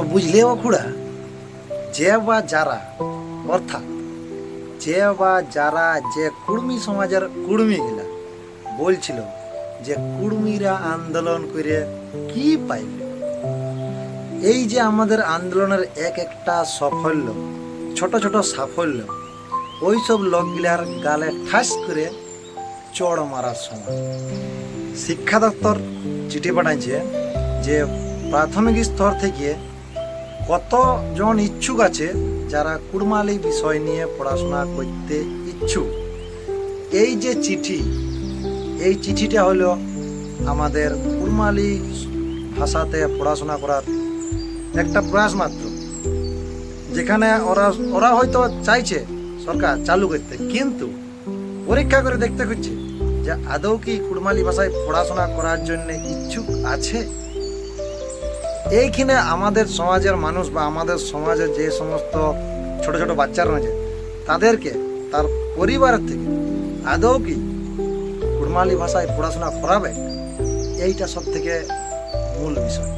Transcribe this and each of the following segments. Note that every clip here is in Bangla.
তো বুঝলে ও খুড়া, যে বা যারা, অর্থাৎ যে বা যারা যে কুর্মী সমাজের কুর্মী গিলা, বলছিল যে কুর্মীরা আন্দোলন করে কি পাইল এই যে আমাদের আন্দোলনের এক একটা সাফল্য, ছোট ছোট সাফল্য, ওইসব লোকগুলার গালে ঠাস করে চড় মারার সময়। শিক্ষা দপ্তর চিঠি পাঠাইছে যে প্রাথমিক স্তর থেকে কতজন ইচ্ছুক আছে যারা কুড়মালি বিষয় নিয়ে পড়াশোনা করতে ইচ্ছুক? এই যে চিঠি, এই চিঠিটা হলো আমাদের কুড়মালি ভাষাতে পড়াশোনা করার একটা প্রয়াস মাত্র, যেখানে ওরা ওরা হয়তো চাইছে সরকার চালু করতে, কিন্তু পরীক্ষা করে দেখতে খুঁজছে যে আদৌ কি কুড়মালি ভাষায় পড়াশোনা করার জন্য ইচ্ছুক আছে? এইখানে আমাদের সমাজের মানুষ বা আমাদের সমাজে যে সমস্ত ছোট ছোট বাচ্চারা আছে, তাদেরকে, তার পরিবারের থেকে আদৌ কি কুড়মালি ভাষায় পড়াশোনা করাবে? এইটা সব থেকে মূল বিষয়।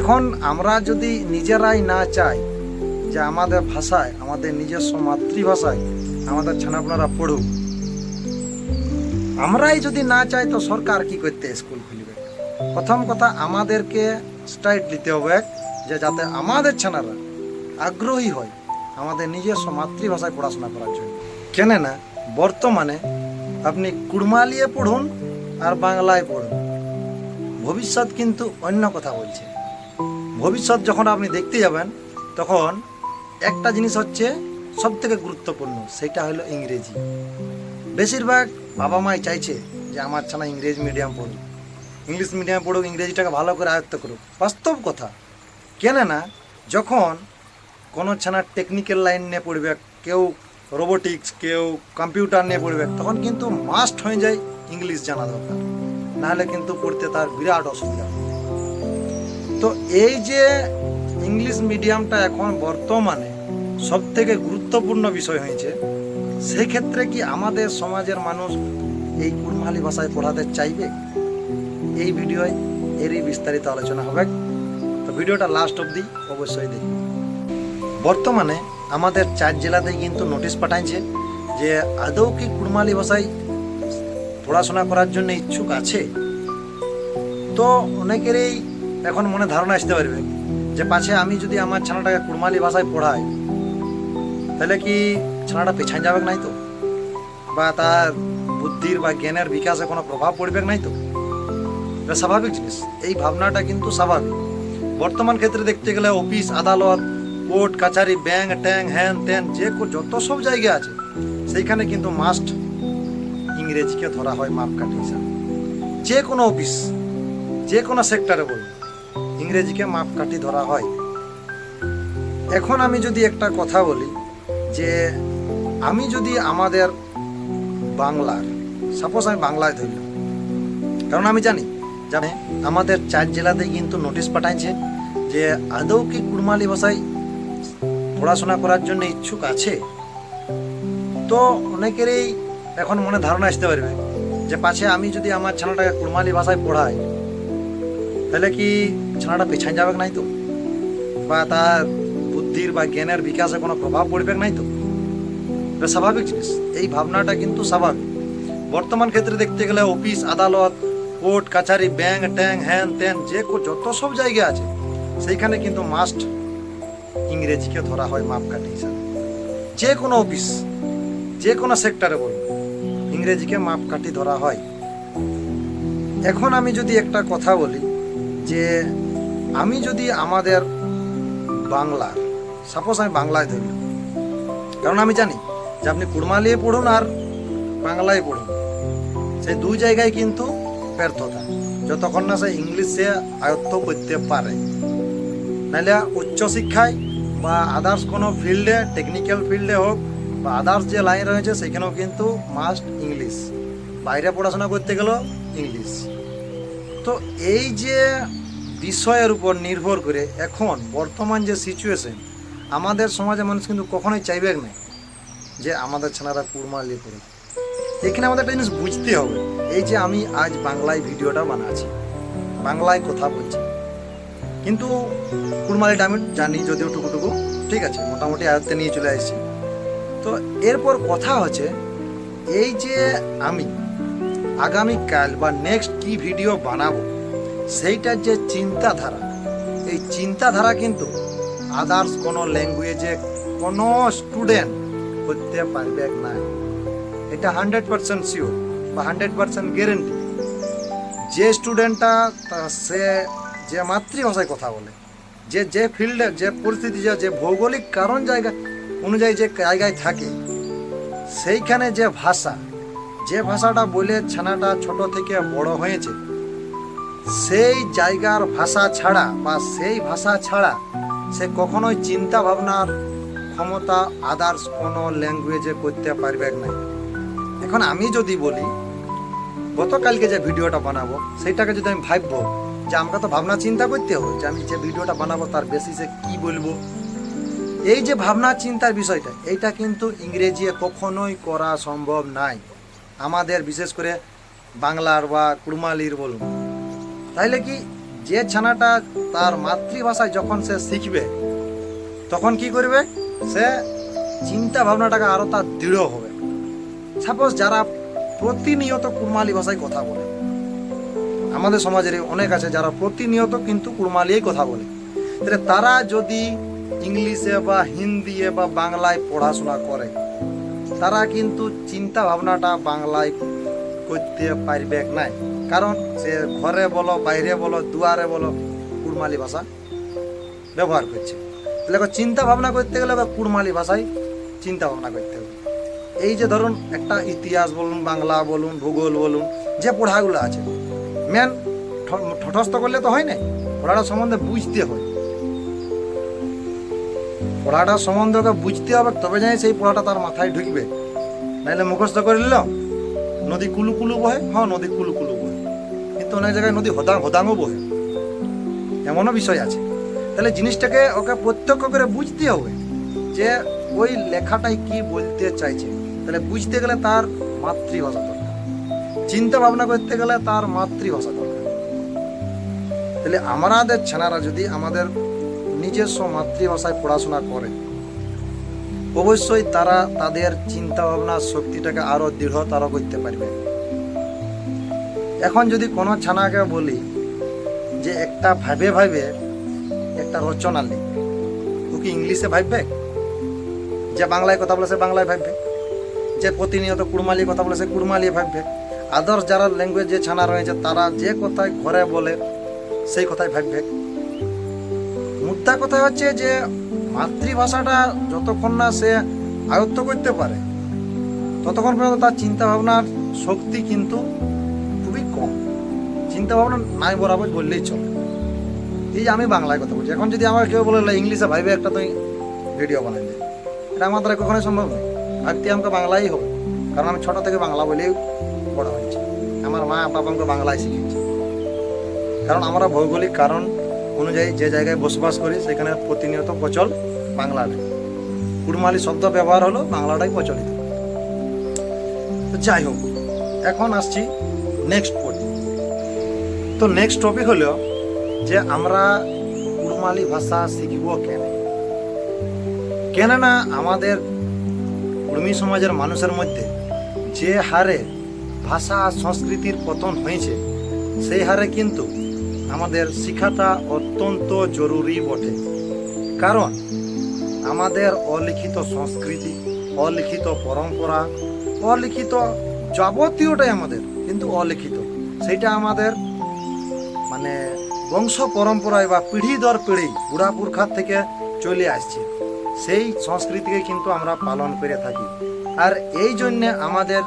এখন আমরা যদি নিজেরাই না চাই যে আমাদের ভাষায়, আমাদের নিজস্ব মাতৃভাষায় আমাদের ছানাপনারা পড়ুক, আমরাই যদি না চাই তো সরকার কি করতে স্কুল খুলবে? প্রথম কথা আমাদেরকে স্ট্রাইট নিতে হবে যে যাতে আমাদের ছানারা আগ্রহী হয় আমাদের নিজস্ব মাতৃভাষায় পড়াশোনা করার জন্য। কেন না বর্তমানে আপনি কুড়মালিয়ে পড়ুন আর বাংলায় পড়ুন। ভবিষ্যৎ কিন্তু অন্য কথা বলছে। ভবিষ্যৎ যখন আপনি দেখতে যাবেন, তখন একটা জিনিস হচ্ছে সব থেকে গুরুত্বপূর্ণ, সেটা হলো ইংরেজি। বেশিরভাগ বাবা মাই চাইছে যে আমার ছানা ইংরেজি মিডিয়াম পড়ুক। ইংলিশ মিডিয়াম পড়ুক, ইংরেজিটাকে ভালো করে আয়ত্ত করুক। বাস্তব কথা। কেন না যখন কোনো ছানা টেকনিক্যাল লাইন নিয়ে পড়বে, কেউ রোবোটিক্স কেউ কম্পিউটার নিয়ে পড়বে, তখন কিন্তু মাস্ট হয়ে যায় ইংলিশ জানা দরকার। নাহলে কিন্তু পড়তে তার বিরাট অসুবিধা তো এই যে ইংলিশ মিডিয়ামটা এখন বর্তমানে সব থেকে গুরুত্বপূর্ণ বিষয় হয়েছে, সেক্ষেত্রে কি আমাদের সমাজের মানুষ এই কুড়মালি ভাষায় পড়াতে চাইবে? এই ভিডিওয় এরই বিস্তারিত আলোচনা হবে। তো ভিডিওটা লাস্ট অবধি অবশ্যই দেখুন। বর্তমানে আমাদের চার জেলাতেই কিন্তু নোটিশ পাঠাইছে যে আদৌ কি কুড়মালি ভাষায় পড়াশোনা করার জন্য ইচ্ছুক আছে? তো অনেকেরই এখন মনে ধারণা আসতে পারবে যে, পাছে আমি যদি আমার ছানাটাকে কুড়মালি ভাষায় পড়াই, তাহলে কি ছানাটা পেছান যাবে নাই তো? বা তার বুদ্ধির বা জ্ঞানের বিকাশে কোনো প্রভাব পড়বে নাই তো? এটা স্বাভাবিক জিনিস। এই ভাবনাটা কিন্তু স্বাভাবিক। বর্তমান ক্ষেত্রে দেখতে গেলে অফিস, আদালত, কোর্ট, কাছারি, ব্যাংক, ট্যাং, হ্যান ত্যান, যে যত সব জায়গা আছে, সেইখানে কিন্তু মাস্ট ইংরেজিকে ধরা হয় মাপকাঠি হিসাবে। যে কোনো অফিস, যে কোনো সেক্টরে বলুন, ইংরেজিকে মাপকাঠি ধরা হয়। এখন আমি যদি একটা কথা বলি, যে আমি যদি আমাদের বাংলার সাপোজ আমি বাংলায় ধরলাম কারণ আমি জানি জানে, আমাদের চার জেলাতেই কিন্তু নোটিশ পাঠাইছে যে আদৌ কি কুড়মালি ভাষায় পড়াশোনা করার জন্য ইচ্ছুক আছে। তো অনেকেরই এখন মনে ধারণা আসতে পারবে যে, পাছে আমি যদি আমার ছেলেটাকে কুড়মালি ভাষায় পড়াই, তাহলে কি ছেলেটা পেছায় যাবে নাই তো? বা তার বুদ্ধির বা জ্ঞানের বিকাশে কোনো প্রভাব পড়বে নাই তো? স্বাভাবিক জিনিস। এই ভাবনাটা কিন্তু স্বাভাবিক। বর্তমান ক্ষেত্রে দেখতে গেলে অফিস, আদালত কোর্ট, কাছারি, ব্যাংক, ট্যাং, হ্যান ত্যান, যে যত সব জায়গা আছে, সেইখানে কিন্তু মাস্ট ইংরেজিকে ধরা হয় মাপকাঠি হিসাবে। যে কোনো অফিস যে কোনো সেক্টরে বলুন, ইংরেজিকে মাপকাঠি ধরা হয়। এখন আমি যদি একটা কথা বলি, যে আমি যদি আমাদের বাংলার সাপোজ আমি বাংলায় ধরি, কারণ আমি জানি যে আপনি কুড়মালিয়ে পড়ুন আর বাংলায় পড়ুন, সেই দুই জায়গায় কিন্তু ব্যর্থতা যতক্ষণ না সে ইংলিশে আয়ত্ত করতে পারে। নাহলে উচ্চশিক্ষায় বা আদার্স কোনো ফিল্ডে টেকনিক্যাল ফিল্ডে হোক বা আদার্স যে লাইন রয়েছে, সেখানেও কিন্তু মাস্ট ইংলিশ বাইরে পড়াশোনা করতে গেলেও ইংলিশ তো এই যে বিষয়ের উপর নির্ভর করে এখন বর্তমান যে সিচুয়েশন আমাদের সমাজে মানুষ কিন্তু কখনোই চাইবে না যে আমাদের ছেলেরা কুড়মালি পড়ে এখানে আমাদের একটা জিনিস বুঝতে হবে। এই যে আমি আজ বাংলায় ভিডিওটা বানাচ্ছি, বাংলায় কথা বলছি। কিন্তু কুড়মালিটা আমি জানি যদিও টুকুটুকু, ঠিক আছে, মোটামুটি আয়ত্তে নিয়ে চলে আসছি। তো এরপর কথা হচ্ছে, এই যে আমি আগামীকাল বা নেক্সট কি ভিডিও বানাবো, সেইটার যে চিন্তাধারা, এই চিন্তাধারা কিন্তু আদার্স কোনো ল্যাঙ্গুয়েজে কোনো স্টুডেন্ট করতে পারবে না। এটা হান্ড্রেড পার্সেন্ট শিওর বা হান্ড্রেড পার্সেন্ট গ্যারেন্টি যে স্টুডেন্টটা সে, যে মাতৃভাষায় কথা বলে, যে যে ফিল্ডে যে পরিস্থিতি, যে যে ভৌগোলিক কারণ জায়গা অনুযায়ী যে জায়গায় থাকে, সেইখানে যে ভাষা, যে ভাষাটা বলে ছানাটা ছোট থেকে বড় হয়েছে, সেই জায়গার ভাষা ছাড়া বা সেই ভাষা ছাড়া সে কখনোই চিন্তা ভাবনার ক্ষমতা আদার্স কোনো ল্যাঙ্গুয়েজে করতে পারবে না। এখন আমি যদি বলি, গতকালকে যে ভিডিওটা বানাবো, সেইটাকে যদি আমি ভাববো, যে আমাকে তো ভাবনা চিন্তা করতে হবে, যে আমি যে ভিডিওটা বানাবো তার বেসিসে কি বলব? এই যে ভাবনা চিন্তার বিষয়টা, এইটা কিন্তু ইংরেজি কখনোই করা সম্ভব নাই। আমাদের বিশেষ করে বাংলার বা কুড়মালির বলুন। তাইলে কি যে ছানাটা তার মাতৃভাষায় যখন সে শিখবে, তখন কি করবে? সে চিন্তা ভাবনাটাকে আরও তার দৃঢ় হবে সাপোজ যারা প্রতিনিয়ত কুড়মালি ভাষায় কথা বলে, আমাদের সমাজের অনেক আছে যারা প্রতিনিয়ত কিন্তু কুড়মালিয়েই কথা বলে। তাহলে তারা যদি ইংলিশে বা হিন্দি বা বাংলায় পড়াশোনা করে, তারা কিন্তু চিন্তা ভাবনাটা বাংলায় করতে পারবে নাই। কারণ সে ঘরে বলো, বাইরে বলো, দুয়ারে বলো কুড়মালি ভাষা ব্যবহার করছে। তাহলে চিন্তা ভাবনা করতে গেলে কুড়মালি ভাষায় চিন্তা ভাবনা করতে এই যে ধরুন একটা ইতিহাস বলুন, বাংলা বলুন, ভূগোল বলুন, যে পড়াগুলো আছে মেন ঠটস্থ করলে তো হয় না পড়াটা সম্বন্ধে বুঝতে হয়। পড়াটা সম্বন্ধে ওকে বুঝতে হবে, তবে যাই সেই পড়াটা তার মাথায় ঢুকবে। নাইলে মুখস্থ করে নিল নদী কুলু কুলু বহে? হ্যাঁ নদী কুলু কুলু বহে। কিন্তু অনেক জায়গায় নদী হদাং, হদাংও বহে। এমনও বিষয় আছে। তাহলে জিনিসটাকে ওকে প্রত্যক্ষ করে বুঝতে হবে যে ওই লেখাটাই কি বলতে চাইছে। তাহলে বুঝতে গেলে তার মাতৃভাষা দরকার। চিন্তা ভাবনা করতে গেলে তার মাতৃভাষা দরকার। তাহলে আমাদের ছেনারা যদি আমাদের নিজস্ব মাতৃভাষায় পড়াশোনা করে, অবশ্যই তারা তাদের চিন্তা ভাবনার শক্তিটাকে আরও দৃঢ়তর করতে পারবে। এখন যদি কোনো ছানাকে বলি যে একটা ভাবে ভাবে একটা রচনা লিখ, ও কি ইংলিশে ভাববে যে বাংলায় কথা বলে সে বাংলায় ভাববে যে প্রতিনিয়ত কুড়মালি কথা বলে সে কুড়মালি ভাববে। আদার্স যারা ল্যাঙ্গুয়েজ যে ছানা রয়েছে, তারা যে কথায় ঘরে বলে, সেই কথাই ভাববে। মুদ্রা কথা হচ্ছে যে, মাতৃভাষাটা যতক্ষণ না সে আয়ত্ত করতে পারে, ততক্ষণ পর্যন্ত তার চিন্তা ভাবনার শক্তি কিন্তু খুবই কম। চিন্তা ভাবনা নাই বরাবর বললেই চলে। এই আমি বাংলায় কথা বলছি। এখন যদি আমার কেউ বলে ইংলিশে ভাইবে একটা, তুই ভিডিও বানাই এটা আমার দ্বারা কখনোই সম্ভব নয়। ভাবতে আমাকে বাংলাই হোক, কারণ আমি ছোট থেকে বাংলা বলেই বড় হয়েছি। আমার মা বাবা আমাকে বাংলায় শিখিয়েছে। কারণ আমরা ভৌগোলিক কারণ অনুযায়ী যে জায়গায় বসবাস করি, সেখানে প্রতিনিয়ত প্রচল বাংলাটাই কুড়মালি শব্দ ব্যবহার হলো বাংলাটাই প্রচলিত। তো যাই হোক, এখন আসছি নেক্সট পয়েন্ট তো নেক্সট টপিক হলো যে আমরা কুড়মালি ভাষা শিখব কেন? কেননা আমাদের কুর্মী সমাজের মানুষের মধ্যে যে হারে ভাষা আর সংস্কৃতির পতন হয়েছে, সেই হারে কিন্তু আমাদের শিক্ষাটা অত্যন্ত জরুরি বটে। কারণ আমাদের অলিখিত সংস্কৃতি, অলিখিত পরম্পরা, অলিখিত যাবতীয়টাই আমাদের, কিন্তু অলিখিত। সেটা আমাদের মানে বংশ পরম্পরায় বা পিঢ়ি দর পিঢ়ি বুড়া পুরখার থেকে চলে আসছে। সেই সংস্কৃতিকে কিন্তু আমরা পালন করে থাকি। আর এই জন্যে আমাদের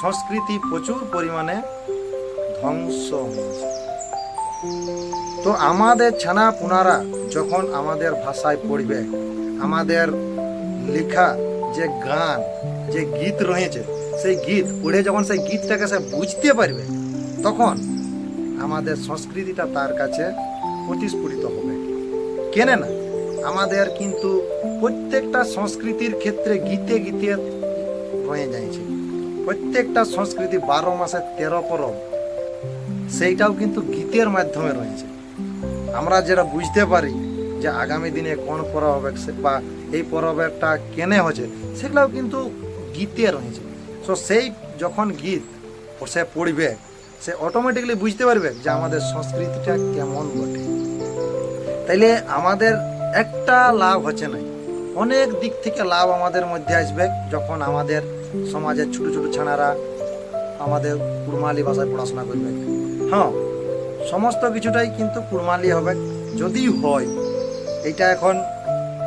সংস্কৃতি প্রচুর পরিমাণে ধ্বংস হয়েছে। তো আমাদের ছানা পুনারা যখন আমাদের ভাষায় পড়বে, আমাদের লেখা যে গান, যে গীত রয়েছে, সেই গীত পড়ে যখন সেই গীতটাকে সে বুঝতে পারবে, তখন আমাদের সংস্কৃতিটা তার কাছে প্রতিস্ফুটিত হবে। কেনে না আমাদের কিন্তু প্রত্যেকটা সংস্কৃতির ক্ষেত্রে গীতে গীতে রয়ে যাইছে। প্রত্যেকটা সংস্কৃতি বারো মাসে তেরো পরব। সেইটাও কিন্তু গীতের মাধ্যমে রয়েছে। আমরা যেটা বুঝতে পারি যে আগামী দিনে কোন পরব হবে বা এই পরবটা কেনে হচ্ছে, সেগুলোও কিন্তু গীতে রয়েছে। সো সেই যখন গীত সে পড়বে, সে অটোমেটিক্যালি বুঝতে পারবে যে আমাদের সংস্কৃতিটা কেমন বটে। তাইলে আমাদের একটা লাভ হচ্ছে না। অনেক দিক থেকে লাভ আমাদের মধ্যে আসবে যখন আমাদের সমাজের ছোট ছোট ছানারা আমাদের কুড়মালি ভাষায় পড়াশোনা করবে। হ্যাঁ সমস্ত কিছুটাই কিন্তু কুড়মালি হবে। যদি হয়, এটা এখন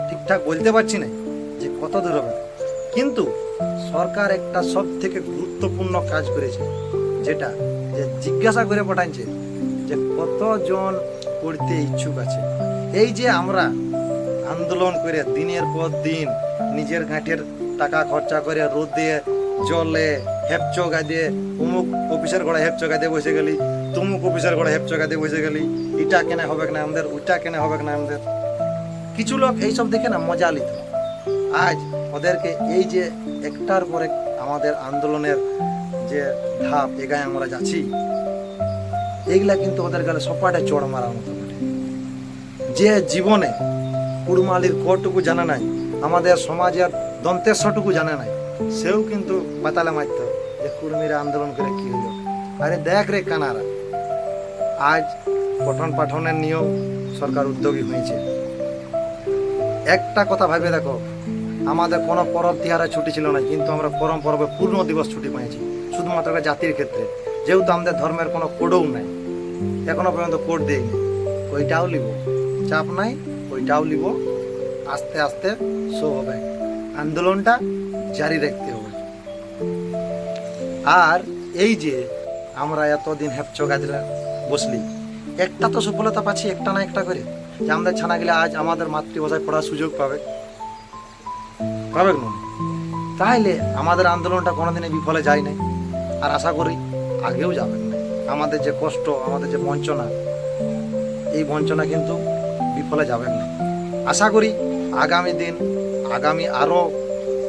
ঠিকঠাক বলতে পারছি না যে কত দূর হবে। কিন্তু সরকার একটা সব থেকে গুরুত্বপূর্ণ কাজ করেছে, যেটা যে জিজ্ঞাসা করে পাঠাচ্ছে যে কতজন পড়তে ইচ্ছুক আছে। এই যে আমরা আন্দোলন করে দিনের পর দিন নিজের ঘাটের টাকা খরচা করে রোদে জলে হেপচো গাদে অমুক অফিসের ঘরে হেপচো গাদে বসে গেলি, তুমুক অফিসের ঘরে হেপচো গাদে বসে গেলি এটা কেনে হবে না আমাদের ওইটা কেনে হবে না আমাদের। কিছু লোক এইসব দেখে না মজা লিত। আজ ওদেরকে এই যে একটার পর আমাদের আন্দোলনের যে ধাপ এগায় আমরা যাচ্ছি, এইগুলা কিন্তু ওদের গেলে সপাটে চড় মারার মতো যে জীবনে কুড়মালির কটুকু জানা নাই, আমাদের সমাজের দন্তেশ্বরটুকু জানে নাই। সেও কিন্তু পাতালে মারত যে কুড়মিরা আন্দোলন করে কি হলো। আরে দেখ রে কানারা, আজ পঠন পাঠনের নিয়েও সরকার উদ্যোগী হয়েছে। একটা কথা ভাবে দেখো, আমাদের কোনো পরব তিহারে ছুটি ছিল না, কিন্তু আমরা পরম পরবে পূর্ণ দিবস ছুটি পেয়েছি, শুধুমাত্র জাতির ক্ষেত্রে। যেহেতু আমাদের ধর্মের কোনো কোডও নাই, এখনও পর্যন্ত কোড দেয়নি। ওইটাও লিব, চাপ নাই ওইটাও লিব আস্তে আস্তে শো হবে। আন্দোলনটা জারি রাখতে হবে। আর এই যে আমরা এতদিন হেপচ গাছরা বসলি, একটা তো সফলতা পাচ্ছি একটা না একটা করে। যে আমাদের ছানা গেলে আজ আমাদের মাতৃভাষায় পড়ার সুযোগ পাবে। পাবে না? তাহলে আমাদের আন্দোলনটা কোনোদিনই বিফলে যায় নাই। আর আশা করি আগেও যাবেন না আমাদের যে কষ্ট, আমাদের যে বঞ্চনা, এই বঞ্চনা কিন্তু বিফলে যাবে না। আশা করি আগামী দিন, আগামী আরও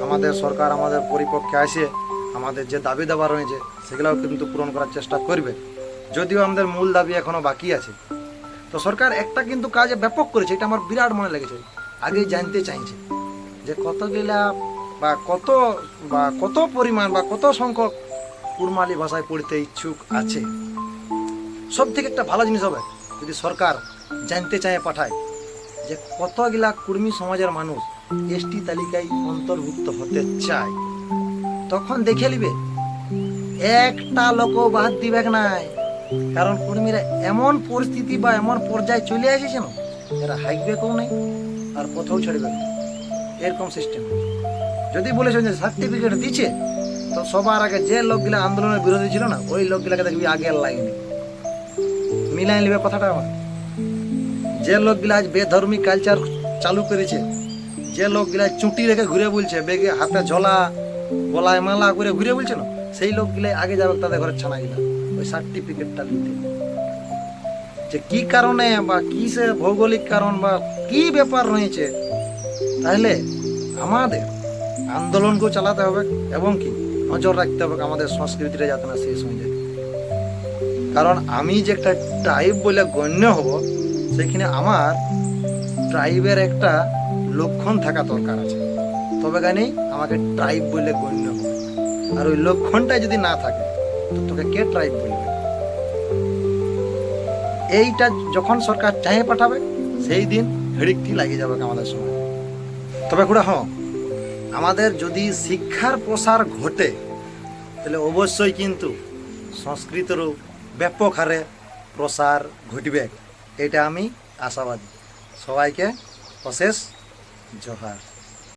আমাদের সরকার আমাদের পরিপক্ষে আসে, আমাদের যে দাবি দাবা রয়েছে, সেগুলোও কিন্তু পূরণ করার চেষ্টা করবে। যদিও আমাদের মূল দাবি এখনও বাকি আছে। তো সরকার একটা কিন্তু কাজে ব্যাপক করেছে, এটা আমার বিরাট মনে লেগেছে। আগেই জানতে চাইছে যে কতগুলা বা কত বা কত পরিমাণ বা কত সংখ্যক কুড়মালি ভাষায় পড়তে ইচ্ছুক আছে। সব থেকে একটা ভালো জিনিস হবে, যদি সরকার জানতে চায় পাঠায় যে কতগুলা কুর্মী সমাজের মানুষ এসটি তালিকায় অন্তর্ভুক্ত হতে চায়। তখন দেখে নিবে, একটা লোক বাদ দিবে নাই। কারণ কর্মীরা এমন পরিস্থিতি বা এমন পর্যায়ে চলে এসেছে না এরা হাইকবে কেউ নেই আর কোথাও ছাড়বে না। এরকম সিস্টেম যদি বলেছেন যে সার্টিফিকেট দিচ্ছে তো সবার আগে যে লোকগুলা আন্দোলনের বিরোধী ছিল না, ওই লোকগুলাকে দেখবি আগের লাইনে। মিলাই নেবে কথাটা আমার। যে লোকগুলা আজ বেধর্মী কালচার চালু করেছে, যে লোকগুলা চুটি রেখে ঘুরে বলছে, বেগে হাতে ঝোলা, গলায় মালা করে ঘুরে বলছে না, সেই লোকগুলাই আগে যাবে তাদের ঘরের ছানাগুলা ওই সার্টিফিকেটটা নিতে। যে কি কারণে বা কি সে ভৌগোলিক কারণ বা কি ব্যাপার রয়েছে, তাহলে আমাদের আন্দোলনকেও চালাতে হবে এবং কি নজর রাখতে হবে আমাদের সংস্কৃতিটা যাতে না শেষ হয়ে যায়। কারণ আমি যে একটা ট্রাইব বলে গণ্য হব সেখানে আমার ট্রাইবের একটা লক্ষণ থাকা দরকার আছে। তবে গানেই আমাকে ট্রাইব বলে গণ্য হবে। আর ওই লক্ষণটা যদি না থাকে, তো তোকে কে ট্রাইব বলবে? এইটা যখন সরকার চাহে পাঠাবে, সেই দিন হেড়িকটি লাগিয়ে যাবে আমাদের সময় তবে খুড়া হ্যাঁ আমাদের যদি শিক্ষার প্রসার ঘটে, তাহলে অবশ্যই কিন্তু সংস্কৃতেরও ব্যাপক হারে প্রসার ঘটবে। এটা আমি আশাবাদী। সবাইকে অশেষ জোহার।